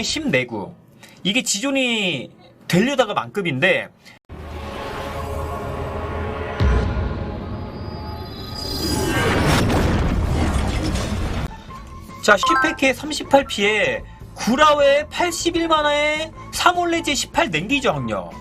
10내구. 이게 지존이 되려다가 만급인데 자 10팩에 38피에 구라웨 81만화에 3올레제 18 냉기 저항력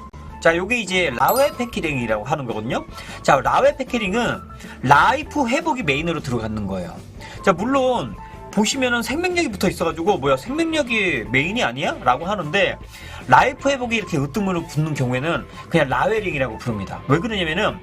자 요게 이제 라웨 패키링이라고 하는 거거든요. 자 라웨 패키링은 라이프 회복이 메인으로 들어가는 거예요. 자 물론 보시면은 생명력이 붙어 있어가지고 뭐야 생명력이 메인이 아니야? 라고 하는데 라이프 회복이 이렇게 으뜸으로 붙는 경우에는 그냥 라웨링이라고 부릅니다 왜 그러냐면은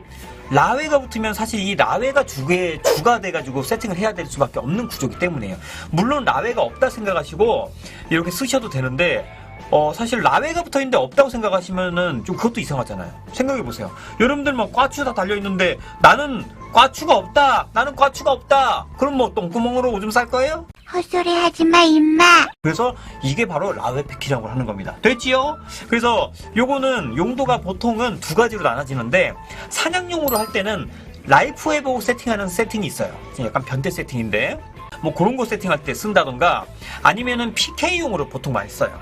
라웨가 붙으면 사실 이 라웨가 주게 주가 돼가지고 세팅을 해야 될 수밖에 없는 구조기 때문에요. 물론 라웨가 없다 생각하시고 이렇게 쓰셔도 되는데 어 사실 라웨가 붙어 있는데 없다고 생각하시면은 좀 그것도 이상하잖아요. 생각해 보세요. 여러분들 막 꽈추 다 달려 있는데 나는 꽈추가 없다. 나는 꽈추가 없다. 그럼 뭐 똥구멍으로 오줌 쌀 거예요? 헛소리 하지 마, 임마. 그래서 이게 바로 라웨 패키라고 하는 겁니다. 됐지요? 그래서 요거는 용도가 보통은 두 가지로 나눠지는데 사냥용으로 할 때는 라이프 회복 세팅하는 세팅이 있어요. 약간 변태 세팅인데 뭐 그런 거 세팅할 때 쓴다던가 아니면은 PK용으로 보통 많이 써요.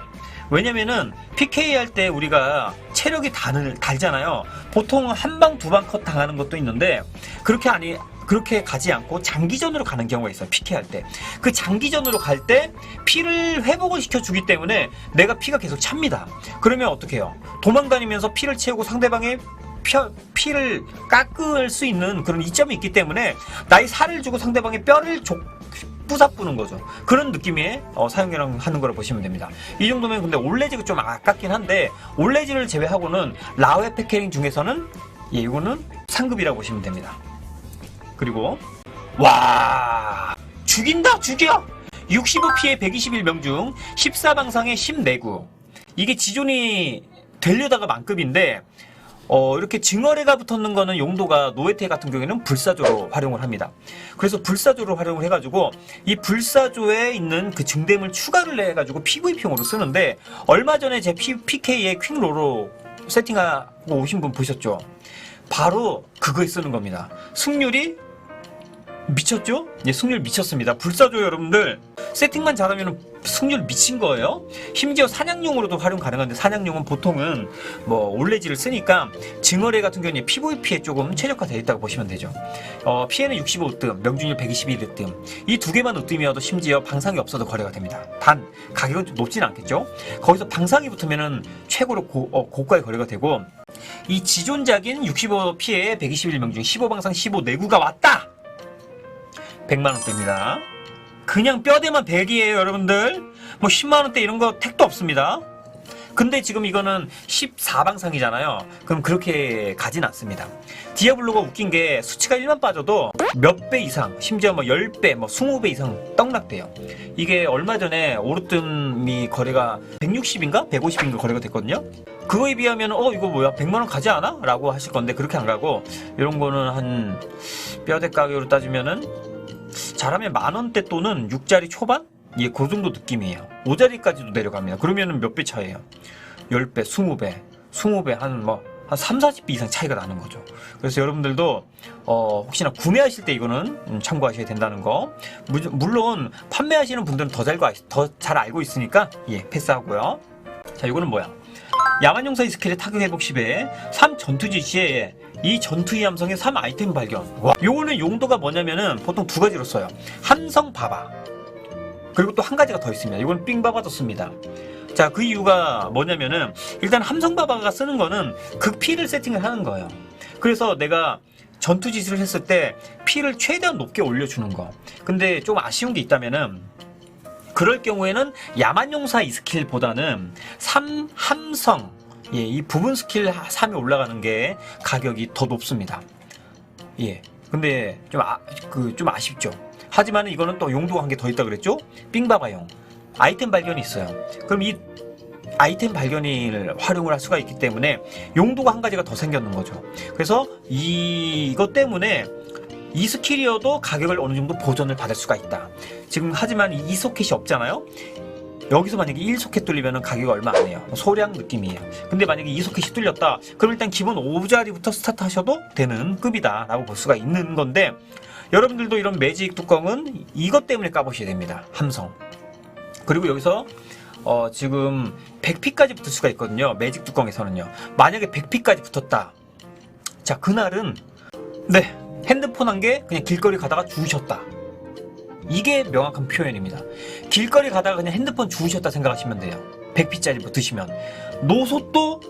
왜냐면은 PK 할 때 우리가 체력이 달, 달잖아요. 보통 한 방, 두 방 컷 당하는 것도 있는데 그렇게 아니 그렇게 가지 않고 장기전으로 가는 경우가 있어요. PK 할 때. 그 장기전으로 갈 때 피를 회복을 시켜주기 때문에 내가 피가 계속 찹니다. 그러면 어떻게 해요? 도망다니면서 피를 채우고 상대방의 펴- 피를 깎을 수 있는 그런 이점이 있기 때문에 나의 살을 주고 상대방의 뼈를 조- 부사뿌는 거죠. 그런 느낌의 어, 사용량 하는 거라 보시면 됩니다. 이 정도면 근데 올레지가 좀 아깝긴 한데 올레지를 제외하고는 라웨 패케링 중에서는 예, 이거는 상급이라고 보시면 됩니다. 그리고 와 죽인다 죽여 65피해 121 명 중 14방상에 10내구 이게 지존이 되려다가 만급인데 어, 이렇게 증어레가 붙었는 거는 용도가 노에테 같은 경우에는 불사조로 활용을 합니다. 그래서 불사조로 활용을 해가지고 이 불사조에 있는 그 증dem을 추가를 해가지고 PVP용으로 쓰는데 얼마 전에 제 PK의 퀵로로 세팅하고 오신 분 보셨죠? 바로 그거에 쓰는 겁니다. 승률이 미쳤죠? 예, 승률 미쳤습니다. 불사조 여러분들 세팅만 잘하면 승률 미친 거예요. 심지어 사냥용으로도 활용 가능한데 사냥용은 보통은 뭐 올레지를 쓰니까 증어레 같은 경우는 PVP에 조금 최적화되어 있다고 보시면 되죠. 어, 피해는 65으뜸, 명중률 121으뜸. 이 두 개만 으뜸이어도 심지어 방상이 없어도 거래가 됩니다. 단 가격은 좀 높진 않겠죠. 거기서 방상이 붙으면은 최고로 고, 어, 고가의 거래가 되고 이 지존작인 65 피해에 121 명 중 15 방상 15 내구가 왔다. 100만원대입니다. 그냥 뼈대만 100이에요, 여러분들. 뭐 10만원대 이런 거 택도 없습니다. 근데 지금 이거는 14방상이잖아요. 그럼 그렇게 가진 않습니다. 디아블로가 웃긴 게 수치가 1만 빠져도 몇 배 이상, 심지어 뭐 10배, 뭐 20배 이상 떡락돼요. 이게 얼마 전에 오르뜸이 거래가 160인가? 150인가 거래가 됐거든요. 그거에 비하면 어 이거 뭐야 100만원 가지 않아? 라고 하실 건데 그렇게 안 가고 이런 거는 한 뼈대 가격으로 따지면은 잘하면 만 원대 또는 6자리 초반? 예, 그 정도 느낌이에요. 5자리까지도 내려갑니다. 그러면은 몇 배 차이에요? 10배, 20배, 20배, 한 뭐, 한 3, 40배 이상 차이가 나는 거죠. 그래서 여러분들도, 어, 혹시나 구매하실 때 이거는 음, 참고하셔야 된다는 거. 무- 물론, 판매하시는 분들은 더 잘, 더 잘 알고 있으니까, 예, 패스하고요. 자, 이거는 뭐야? 야만용사의 스킬의 타격 회복 10에 3 전투 지 시에 이 전투의 함성의 3 아이템 발견. 와. 요거는 용도가 뭐냐면은 보통 두 가지로 써요. 함성 바바. 그리고 또 한 가지가 더 있습니다. 이건 삥바바도 씁니다. 자, 그 이유가 뭐냐면은 일단 함성 바바가 쓰는 거는 극피를 세팅을 하는 거예요. 그래서 내가 전투 짓을 했을 때 피를 최대한 높게 올려주는 거. 근데 좀 아쉬운 게 있다면은 그럴 경우에는 야만용사 이 스킬보다는 3 함성 예, 이 부분 스킬 3이 올라가는 게 가격이 더 높습니다. 예. 근데 좀 아, 그 좀 아쉽죠. 하지만 이거는 또 용도가 한 개 더 있다 그랬죠? 삥바바용. 아이템 발견이 있어요. 그럼 이 아이템 발견을 활용을 할 수가 있기 때문에 용도가 한 가지가 더 생겼는 거죠. 그래서 이, 이것 때문에 이 스킬이어도 가격을 어느 정도 보전을 받을 수가 있다. 지금 하지만 이 소켓이 없잖아요. 여기서 만약에 1소켓 뚫리면 가격이 얼마 안 해요. 소량 느낌이에요. 근데 만약에 2소켓이 뚫렸다. 그럼 일단 기본 5자리부터 스타트 하셔도 되는 급이다. 라고 볼 수가 있는 건데 여러분들도 이런 매직 뚜껑은 이것 때문에 까보셔야 됩니다. 함성. 그리고 여기서 어, 지금 100피까지 붙을 수가 있거든요. 매직 뚜껑에서는요. 만약에 100피까지 붙었다. 자, 그날은 네, 핸드폰 한 개 그냥 길거리 가다가 주우셨다. 이게 명확한 표현입니다. 길거리 가다가 그냥 핸드폰 주우셨다 생각하시면 돼요. 100피짜리 붙으시면. 노소도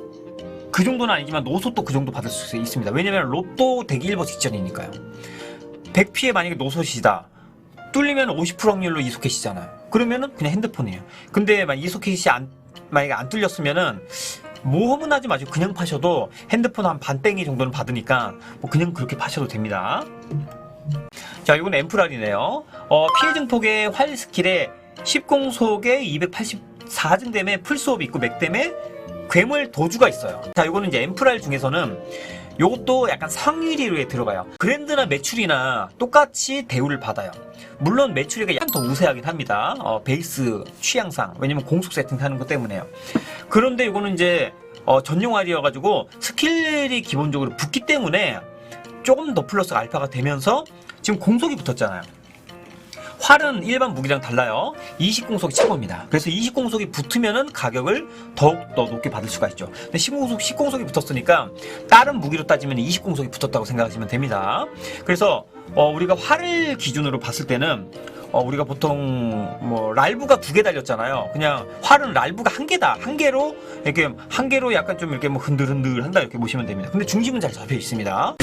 그 정도는 아니지만 노소도 그 정도 받을 수 있습니다. 왜냐면 로또 대기 일보 직전이니까요. 100피에 만약에 노소시다. 뚫리면 50% 확률로 이 소켓이잖아요. 그러면은 그냥 핸드폰이에요. 근데 만약 이 소켓이 안, 만약에 안 뚫렸으면은 모험은 하지 마시고 그냥 파셔도 핸드폰 한 반땡이 정도는 받으니까 뭐 그냥 그렇게 파셔도 됩니다. 자, 이건 앰플알이네요. 어, 피해 증폭의 활 스킬에 10공 속에 284증 댐에 풀수업이 있고 맥댐에 괴물 도주가 있어요. 자, 이거는 이제 앰플알 중에서는 요것도 약간 상위리에 들어가요. 그랜드나 매출이나 똑같이 대우를 받아요. 물론 매출이가 약간 더 우세하긴 합니다. 어, 베이스 취향상. 왜냐면 공속 세팅 하는 것 때문에요. 그런데 이거는 이제 어, 전용알이어가지고 스킬이 기본적으로 붙기 때문에 조금 더 플러스 알파가 되면서 지금 공속이 붙었잖아요. 활은 일반 무기랑 달라요. 20공속이 최고입니다. 그래서 20공속이 붙으면은 가격을 더욱 더 높게 받을 수가 있죠. 근데 10공속, 10공속이 붙었으니까 다른 무기로 따지면 20공속이 붙었다고 생각하시면 됩니다. 그래서 어, 우리가 활을 기준으로 봤을 때는 어, 우리가 보통 뭐 랄브가 두 개 달렸잖아요. 그냥 활은 랄브가 한 개다. 한 개로 이렇게 한 개로 약간 좀 이렇게 뭐 흔들흔들 한다 이렇게 보시면 됩니다. 근데 중심은 잘 잡혀 있습니다.